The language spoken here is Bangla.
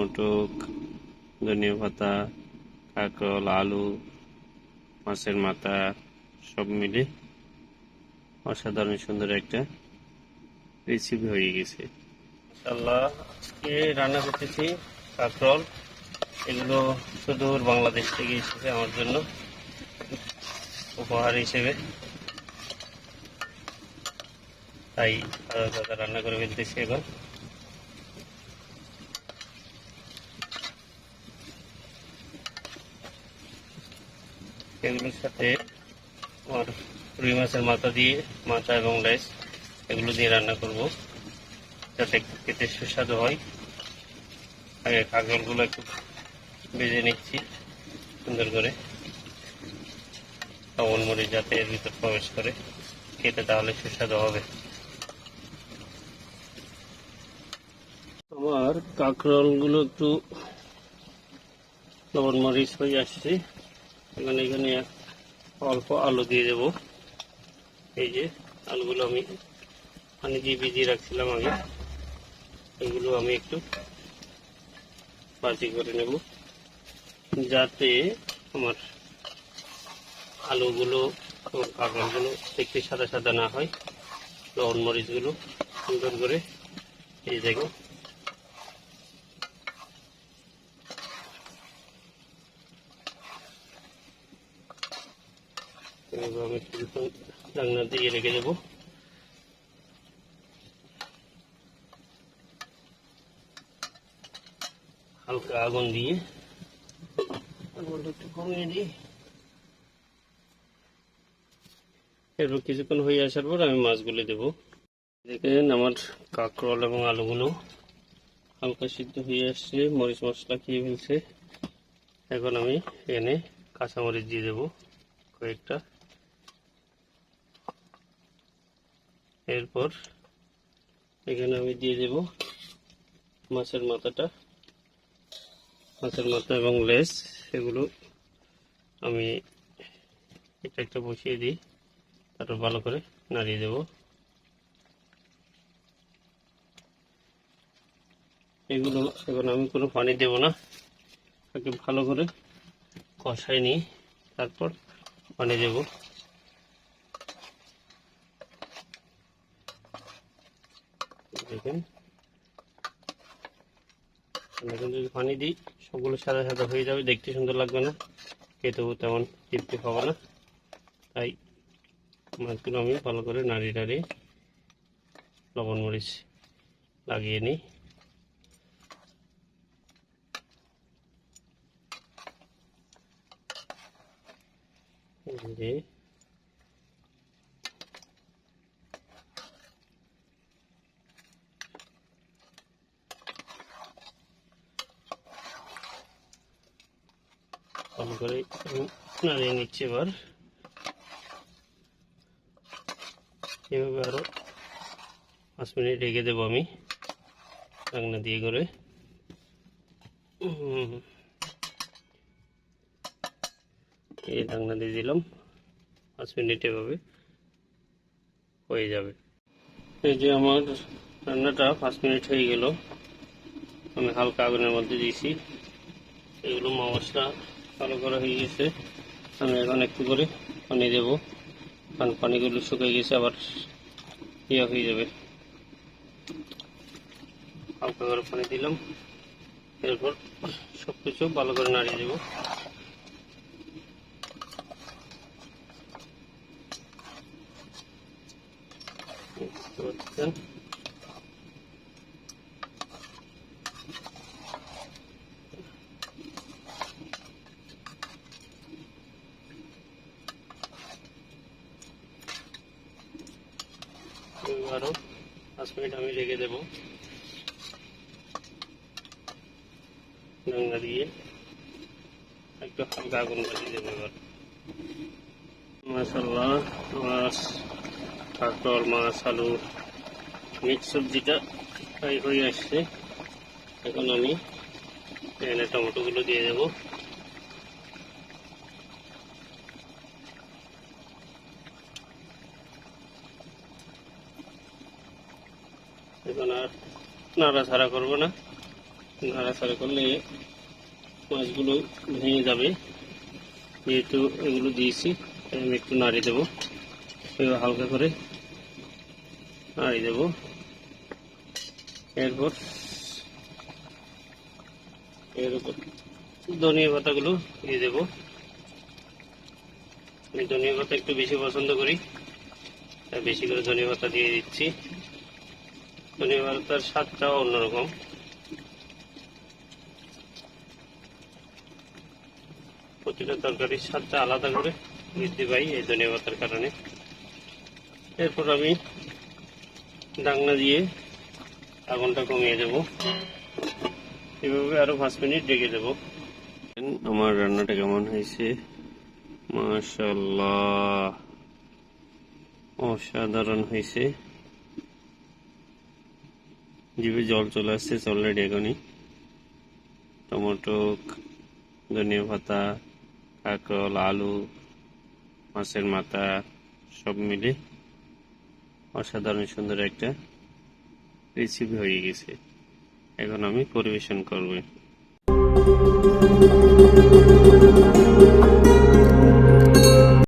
টমেটো ধনিয়া পাতা কাঁকরোল, আলু, মাছের মাথা, সব মিলে অসাধারণ সুন্দর একটা রেসিপি হয়ে গেছে। আজকে রান্না করতেছি কাঁকরোল। এগুলো সুদূর বাংলাদেশ থেকে এসেছে আমার জন্য, উপহার হিসেবে। তাই রান্না করে ফেলতেছি এবার। এগুলোর সাথে আমার রুই মাছের মাথা দিয়ে, মাথা এবং লেস এগুলো দিয়ে রান্না করব যাতে খেতে সুস্বাদু হয়। আগে কাঁকরোলগুলো একটু ভেজে নিচ্ছি সুন্দর করে। লবণ, মরিচ যাতে এর ভিতর প্রবেশ করে, খেতে তাহলে সুস্বাদু হবে। আমার কাঁকরোলগুলো একটু লবণ, মরিচ হয়ে আসছে। এখানে এখানে অল্প আলু দিয়ে দেব। এই যে আলুগুলো আমি পানি দিয়ে ভিজিয়ে রাখছিলাম আগে, এগুলো আমি একটু বাজি করে নেব। যাতে আমার আলুগুলো কাঁকড়গুলো দেখতে সাদা সাদা না হয়। লবণ মরিচগুলো সুন্দর করে এই দেখো। আমি দিয়ে রেখে দেবো। হালকা আগুন দিয়ে একটু কমিয়ে দিই। এরপর কিছুক্ষণ হয়ে আসার পর আমি মাছগুলো দেবো। দেখেন আমার কাঁকরোল এবং আলুগুলো হালকা সিদ্ধ হয়ে আসছে, মরিচ মশলা খেয়ে ফেলছে। এখন আমি এনে কাঁচামরিচ দিয়ে দেবো কয়েকটা। এরপর এখানে আমি দিয়ে দেব মাছের মাথাটা। মাছের মাথা এবং লেস এগুলো আমি এটা একটা বসিয়ে দিই, তারপর ভালো করে নাড়িয়ে দেব। এগুলো এখন আমি কোনো পানি দেব না, তাকে ভালো করে কষাই নিই, তারপর পানি দেব। দেখেন। এখন যদি পানি দিই, সবগুলো সাদা সাদা হয়ে যাবে। দেখতে সুন্দর লাগবে না। খেতেও তেমন তৃপ্তি পাবো না। তাই মাছগুলো আমি ভালো করে নাড়িয়ে নাড়িয়ে লবণ মরিচ লাগিয়ে নিই। এই ভালো করে নাড়িয়ে নিচ্ছি এবার। এভাবে আরও পাঁচ মিনিট রেখে দেবো আমি রান্না দিয়ে করে। এই রান্না দিয়ে দিলাম, পাঁচ মিনিট এভাবে হয়ে যাবে। এই যে আমার রান্নাটা পাঁচ মিনিট হয়ে গেল। আমি হালকা আগুনের মধ্যে দিয়েছি। এগুলো মশলা ভালো করা হয়ে গেছে। আমি এখন একটু করে পানি দেব। কারণ পানিগুলো শুকিয়ে গেছে, আবার ইয়ে হয়ে যাবে। হালকা করে পানি দিলাম। এরপর সব কিছু ভালো করে নাড়িয়ে দেবো। দেখতে পাচ্ছেন? আরও পাঁচ মিনিট আমি রেখে দেবো। গঙ্গা দিয়ে একটু হালকা আগুন বাজিয়ে দেবো এবার। মাসাল্লাহ মাছ কাঁকড় মাছ, আলু, মিক্স সবজিটা ফ্রাই হয়ে আসছে। এখন আমি টমেটোগুলো দিয়ে দেবো এখন আর নাড়াছাড়া করব না। নাড়াচাড়া করলে মাছগুলো ভেঙে যাবে। যেহেতু এগুলো দিয়েছি আমি একটু নাড়িয়ে দেবো। হালকা করে নাড়িয়ে দেবো। এরপর এর উপর ধনিয়া পাতাগুলো দিয়ে দেবো। আমি ধনিয়া পাতা একটু বেশি পছন্দ করি। বেশি করে ধনিয়া পাতা দিয়ে দিচ্ছি। ধনিয়া পাতার স্বাদটাও অন্যরকম। প্রতিটা তরকারির স্বাদটা আলাদা করে বৃদ্ধি পাই এই ধনিয়া কারণে। এরপর আমি ডাকনা দিয়ে আগুনটা কমিয়ে দেব। এভাবে আরও পাঁচ মিনিট ডেকে দেব। আমার রান্নাটা কেমন হয়েছে? মাশাল্লাহ অসাধারণ হয়েছে। জিভে জল চলে আসছে অলরেডি এখনই টমেটো ধনিয়া পাতা, কাঁকরোল, আলু, মাছের মাথা, সব মিলে অসাধারণ সুন্দর একটা রেসিপি হয়ে গেছে। এখন আমি পরিবেশন করব।